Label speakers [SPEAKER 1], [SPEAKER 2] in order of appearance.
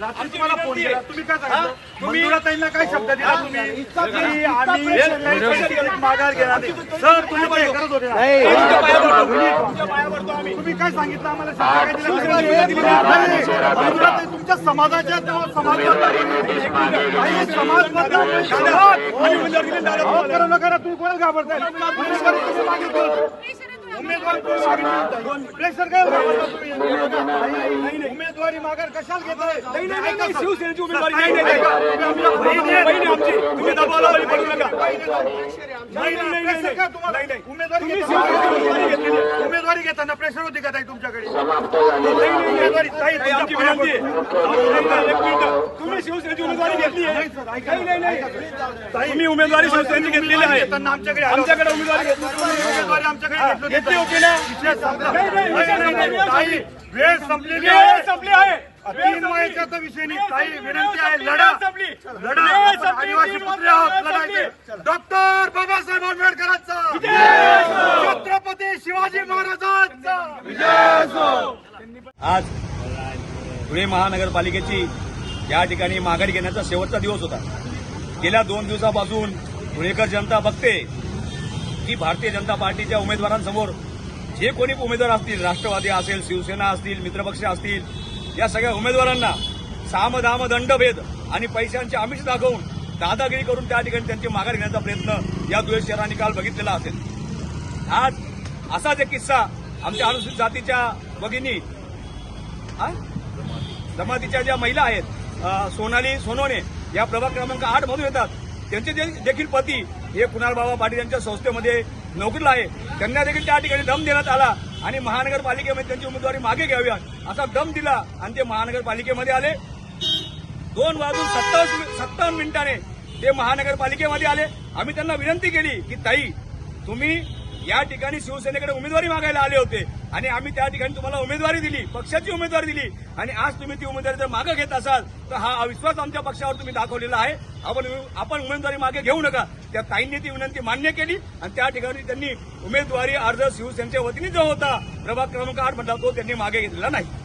[SPEAKER 1] रात्री तुम्हाला फोन केला. तुम्ही काय सांगितलं मंजुळाताईंना काय शब्द दिला तुम्ही? की आम्ही माघार घेणार नाही. सर तुम्ही पण हे करत होते? ना? तुम्ही काय सांगितलं आम्हाला? शब्द काय दिला? नाही, मंजुळाताई तुमच्या समाजाच्या जेव्हा समाज काही समाज बदलाव समाज आणि अहो, करा न करा तुम्ही कोणाला घाबरताय? मागितली? प्रेशर काय? उमेदवारी माघार कशाला घेताय
[SPEAKER 2] नाही, नाही, नाही, शिवसेनेची. उमेदवारी आमची तुम्ही दबावला पडू नका.
[SPEAKER 1] उमेदवारी घेताना प्रेशर होती का ताई तुमच्याकडे.
[SPEAKER 2] तुम्ही शिवसेनेची उमेदवारी घेतली आहे. तुम्ही उमेदवारी शिवसेनेची घेतलेली आहे.
[SPEAKER 1] आमच्याकडे.
[SPEAKER 2] आमच्याकडे उमेदवारी
[SPEAKER 1] आमच्याकडे घेतली होती.
[SPEAKER 2] ना?
[SPEAKER 1] वेळ संपलेली आहे
[SPEAKER 2] संपली. आहे. वेळ
[SPEAKER 1] तीन. वयाच्या विषय नाही.
[SPEAKER 2] वेळ
[SPEAKER 1] विनंती आहे लढा. लढा.
[SPEAKER 2] वेळ
[SPEAKER 1] आपण
[SPEAKER 2] संपली,
[SPEAKER 1] आदिवासी पुत्र आहोत लढायचे. डॉक्टर बाबासाहेब आंबेडकरांचा.
[SPEAKER 2] आज धुळे महानगरपालिकेची या ठिकाणी माघारी घेण्याचा शेवटचा दिवस होता. गेल्या दोन दिवसापासून धुळेकर जनता बघते की भारतीय जनता पार्टीच्या उमेदवारांसमोर जे कोणी उमेदवार असतील राष्ट्रवादी असेल शिवसेना असतील मित्रपक्ष असतील या सगळ्या उमेदवारांना साम दाम दंडभेद आणि पैशांचे आमिष दाखवून दादागिरी करून त्या ठिकाणी त्यांची माघार घेण्याचा प्रयत्न या धुळे शहरांनी काल बघितलेला असेल. आज असाच एक किस्सा आमच्या अनुसूचित जातीच्या भगिनी जमातीच्या ज्या महिला आहेत सोनाली सोनवणे या प्रभाग क्रमांक आठ मधून येतात. त्यांचे जे- देखील पती हे कुणाल बाबा पाटील यांच्या संस्थेमध्ये नोकरीला आहे. त्यांना देखील त्या ठिकाणी दम देण्यात आला आणि महानगरपालिकेमध्ये त्यांची उमेदवारी मागे घ्यावी असा दम दिला आणि ते महानगरपालिकेमध्ये आले. दोन वाजून सत्तावन्न सत्तावन्न मिनिटाने ते महानगरपालिकेमध्ये आले. आम्ही त्यांना विनंती केली की ताई तुम्ही या ठिकाणी शिवसेनेकडे उमेदवारी मागायला आले होते. आणि आम्ही त्या ठिकाणी तुम्हाला उमेदवारी दिली पक्षाची उमेदवारी दिली. आणि आज तुम्ही ती उमेदवारी जर मागे घेत असाल तर हा अविश्वास आमच्या पक्षावर तुम्ही दाखवलेला आहे. आपण आपण उमेदवारी मागे घेऊ नका. त्या ताईंनी ती विनंती मान्य केली आणि त्या ठिकाणी त्यांनी उमेदवारी अर्ज शिवसेनेच्या वतीने जो होता प्रभाग क्रमांक आठ म्हटला तो त्यांनी मागे घेतलेला नाही.